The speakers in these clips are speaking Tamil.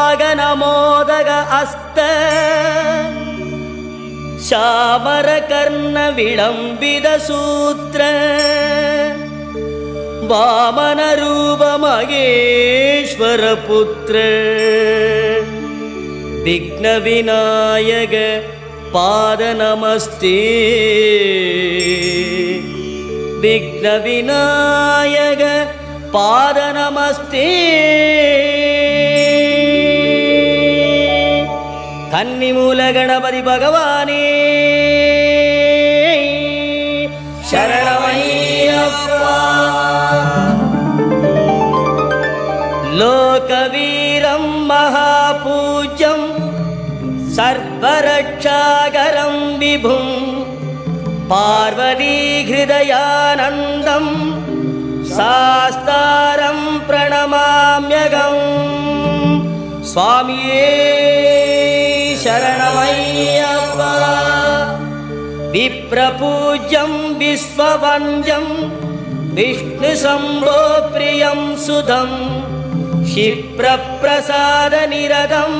मूषिकवागनमोदक अस्त श्यामरकर्णविलम्बितसूत्र वामनरूपमगेश्वरपुत्र विघ्नविनायक पादनमस्ते विघ्नविनायक पादनमस्ते கன்னிமூலகணபதி பகவானே சரணமையப்பா लोकवीरं महापूज्यं सर्वरक्षाकरं विभुं पार्वतीहृदयानन्दं शास्तारं प्रणमाम्यगम् स्वामिये विप्रपूज्यं विश्ववन्द्यं विष्णुशम्भो प्रियं सुधं क्षिप्रप्रसादनिरतं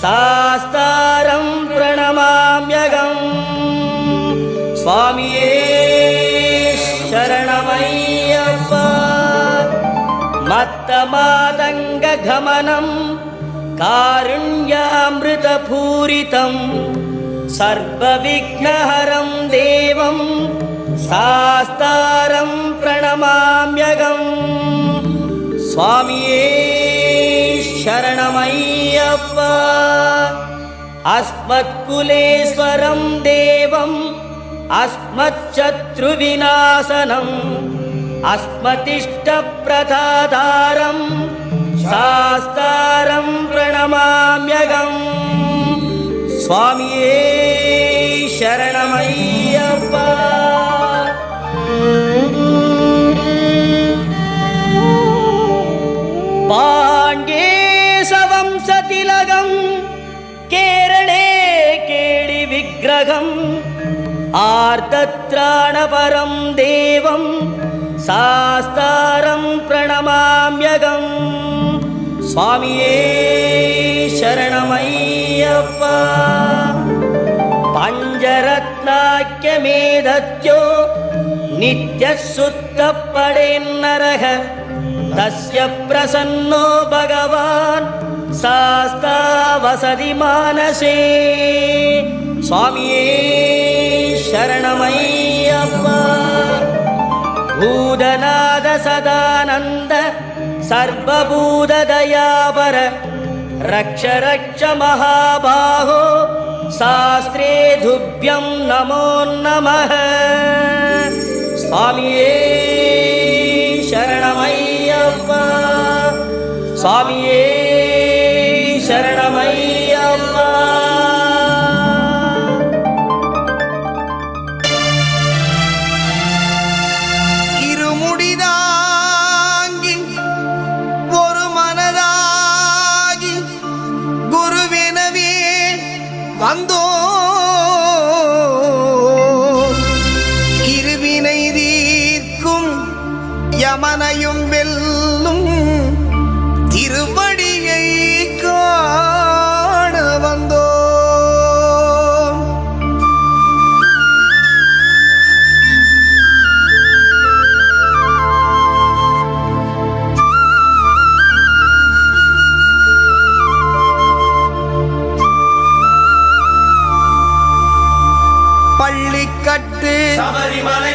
शास्तारं प्रणमाम्यगम् स्वामिये शरणमय्यप्पा। मत्तमातङ्गगमनं कारुण्यामृतपूरितं सर्वविघ्नहरं देवं शास्तारं प्रणमाम्यगम् स्वामिये शरणमय्यप्पा अस्मत्कुलेश्वरं देवम् अस्मच्शत्रुविनाशनम् अस्मतिष्ठप्रदातारं சுவாமியே சரணமையப்பா பாண்டேசவம்சதிலகம் கேரளே கேளி விக்கிரகம் ஆர்தத்ராணபரம் தேவம் சாஸ்தாரம் பிரணமாமியகம் சுவாமியே சரணமையப்பா பஞ்சரத்னாக்கியமேதத்யோ நித்திய சுத்தப்படேன் நரக. தஸ்ய பிரசன்னோ பகவான் சாஸ்தா வசதி மானசே சுவாமியே சரணமையப்பா பூதநாத சதானந்த सर्वभूतदयापर रक्ष रक्ष महाबाहो शास्त्रे तुभ्यं नमो नमः। स्वामिये शरणमय्यप्पा स्वामिये யமனையும் வெல்லும் திருவடியை காண வந்தோ பள்ளிக்கட்டு சபரிமலை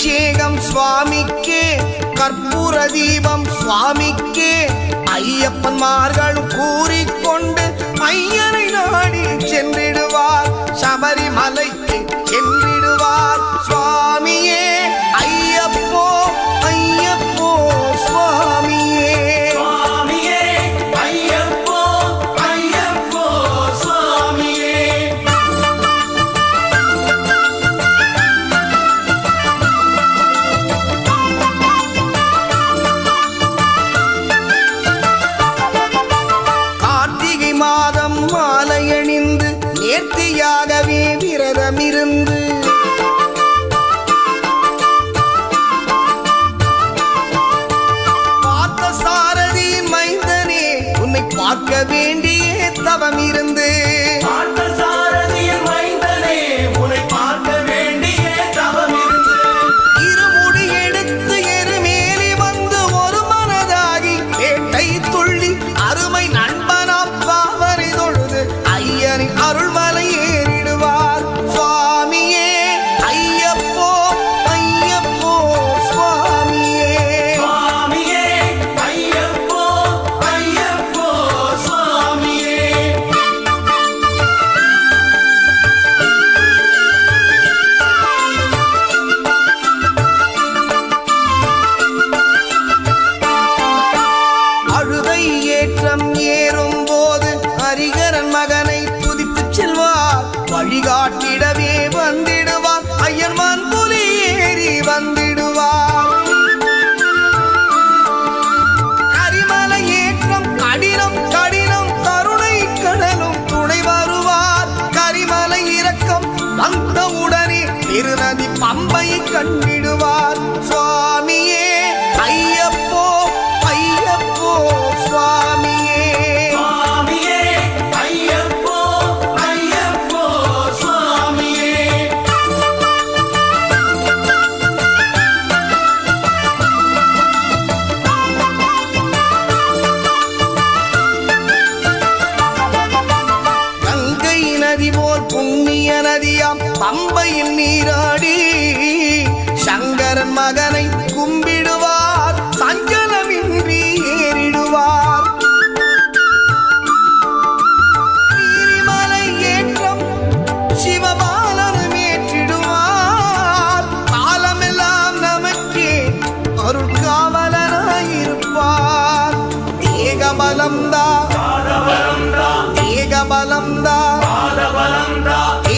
அபிஷேகம் சுவாமிக்கே கற்பூர தீபம் சுவாமிக்கே. ஐயப்பன்மார்கள் கூறிக்கொண்டு ஐயனை நாடி சென்றிடுவார். சபரிமலைக்கு சென்றிடுவார் சுவாமியே. ஏற்றம் ஏறும் போது ஹரிகரன் மகனை துதித்து செல்வார். வழிகாட்டிடவே வந்திடுவார். ஐயன் புலி ஏறி வந்திடுவார். கரிமலை ஏற்றம் கடினம் கடினம் கருணை கடலும் துணை வருவார். கரிமலை இறக்கம் வந்தவுடனே திருநதி பம்பை கண்டிடுவார். சுவாமி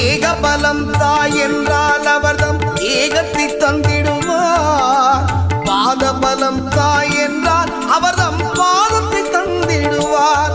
ஏக பலம் தாய் என்றால் அவர்தம் ஏகத்தை தந்திடுவார் பாத பலம் தாய் என்றால் அவர்தம் பாதத்தை தந்திடுவார்.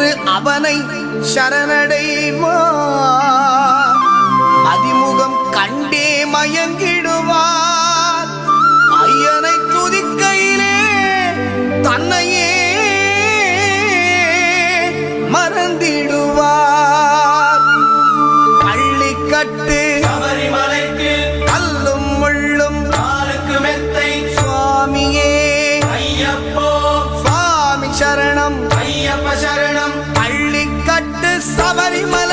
என்று அவனை சரணடைவார் அதிமுகம் கண்டே மயங்கிடுவார் Cavari Malé